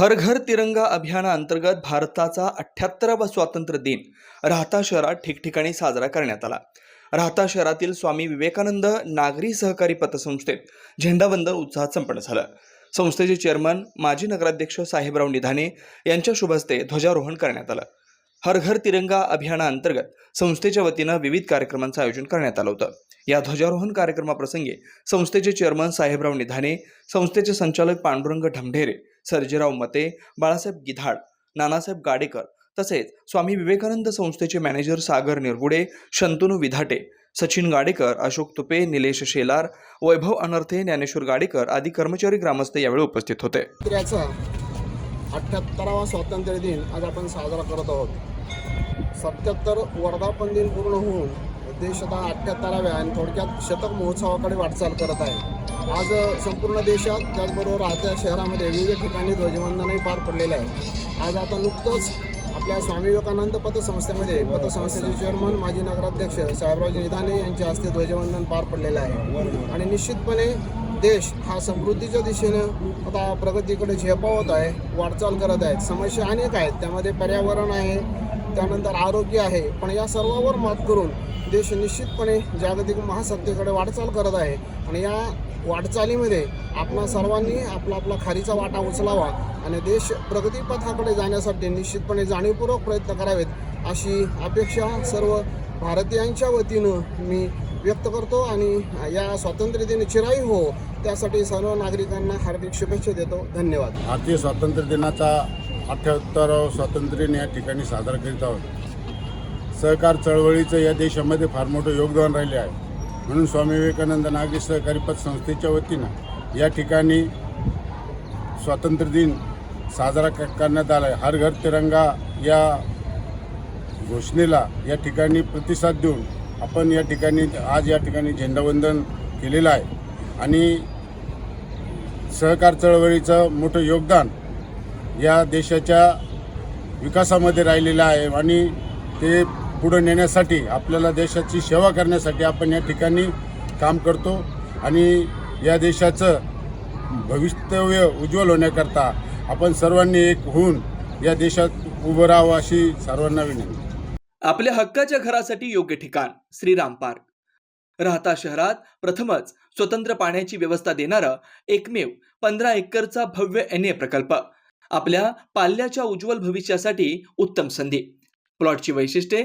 हर घर तिरंगा अभियानाअंतर्गत भारताचा अठ्याहत्तरावा स्वातंत्र्य दिन राहता शहरात ठिकठिकाणी साजरा करण्यात आला. राहता शहरातील स्वामी विवेकानंद नागरी सहकारी पतसंस्थेत झेंडावंदन उत्साहात संपन्न झालं. संस्थेचे चेअरमन माजी नगराध्यक्ष साहेबराव निधाने यांच्या शुभस्ते ध्वजारोहण करण्यात आलं. हर घर तिरंगा अभियानाअंतर्गत संस्थेच्या वतीनं विविध कार्यक्रमांचं आयोजन करण्यात आलं होतं. या ध्वजारोहण कार्यक्रमाप्रसंगी संस्थेचे चेअरमन साहेबराव निधाने संस्थेचे संचालक पांडुरंग ढमढेरे सर्जेराव मते बाळासाहेब गिधाड नानासाहेब गाडेकर तसेच स्वामी विवेकानंद संस्थेचे मॅनेजर सागर निरगुडे शंतनू विधाटे सचिन गाडेकर अशोक तुपे निलेश शेलार वैभव अनर्थे ज्ञानेश्वर गाडेकर आदी कर्मचारी ग्रामस्थ यावेळी उपस्थित होते. अठ्ठ्याहत्तरावा स्वातंत्र्य दिन आज आपण साजरा करत आहोत. सत्याहत्तर वर्धापन दिन पूर्ण होऊन देश आता अठ्ठ्याहत्तराव्या आणि थोडक्यात शतक महोत्सवाकडे वाटचाल करत आहे. आज संपूर्ण देशात त्याचबरोबर राहत्या शहरामध्ये विविध ठिकाणी ध्वजवंदनही पार पडलेलं आहे. आज आता नुकतंच आपल्या स्वामी विवेकानंद पतसंस्थेमध्ये पतसंस्थेचे चेअरमन माजी नगराध्यक्ष साहेबरावजी निधाने यांच्या हस्ते ध्वजवंदन पार पडलेलं आहे. आणि निश्चितपणे देश हा समृद्धीच्या दिशेनं आता प्रगतीकडे झेपावत आहे वाटचाल करत आहेत समस्या अनेक आहेत त्यामध्ये पर्यावरण आहे त्यानंतर आरोग्य आहे. पण या सर्वावर मात करून देश निश्चितपणे जागतिक महासत्तेकडे वाटचाल करत आहे. आणि या वाटचालीमध्ये आपणा सर्वांनी आपला आपला खारीचा वाटा उचलावा आणि देश प्रगतीपथाकडे जाण्यासाठी निश्चितपणे जाणीवपूर्वक प्रयत्न करावेत अशी अपेक्षा सर्व भारतीयांच्या वतीनं मी व्यक्त करतो आणि या स्वातंत्र्य दिन चिराई हो त्यासाठी सर्व नागरिकांना हार्दिक शुभेच्छा देतो. धन्यवाद. भारतीय स्वातंत्र्य दिनाचा अठ्ठ्याहत्तरावा स्वातंत्र्य दिन या ठिकाणी साजरा करीत आहोत. सहकार चळवळीचं या देशामध्ये फार मोठं योगदान राहिले आहे. म्हणून स्वामी विवेकानंद नागरी सहकारी पतसंस्थेच्या वतीनं या ठिकाणी स्वातंत्र्य दिन साजरा क करण्यात आला आहे हर घर तिरंगा या घोषणेला या ठिकाणी प्रतिसाद देऊन आपण या ठिकाणी आज या ठिकाणी झेंडावंदन केलेलं आहे. आणि सहकार चळवळीचं मोठं योगदान या देशाच्या विकासामध्ये राहिलेलं आहे. आणि ते पुढं नेण्यासाठी आपल्याला देशाची सेवा करण्यासाठी आपण या ठिकाणी काम करतो. आणि या देशाचं भवितव्य उज्ज्वल होण्याकरता आपण सर्वांनी एक होऊन या देशात उभं राहावं अशी सर्वांना विनंती. आपल्या हक्काच्या घरासाठी योग्य ठिकाण श्रीराम पार्क. राहता शहरात प्रथमच स्वतंत्र पाण्याची व्यवस्था देणारं एकमेव पंधरा एकरचा भव्य एन ए प्रकल्प. आपल्या पाल्याच्या उज्ज्वल भविष्यासाठी उत्तम संधी. प्लॉटची वैशिष्ट्ये